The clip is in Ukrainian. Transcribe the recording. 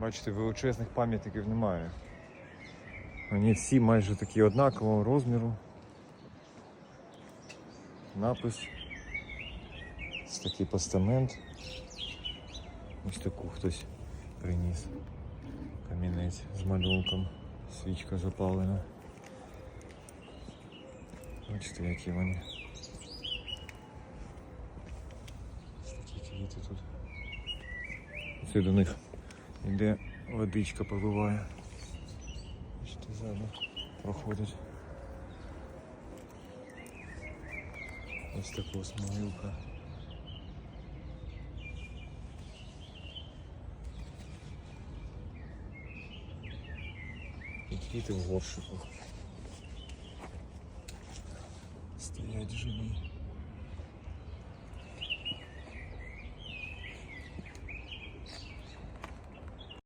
Бачите, величезних пам'ятників немає. Вони всі майже такі однакового розміру. Напис. Ось такий постамент. Ось таку хтось приніс. Камінець з малюнком. Свічка запалена. Бачите, які вони. Ось такі квіти тут. Це до них йде водичка поливає. Бачите, ззаду проходить. Ось така ось могилка. І квіти в горшику. Стоять живі.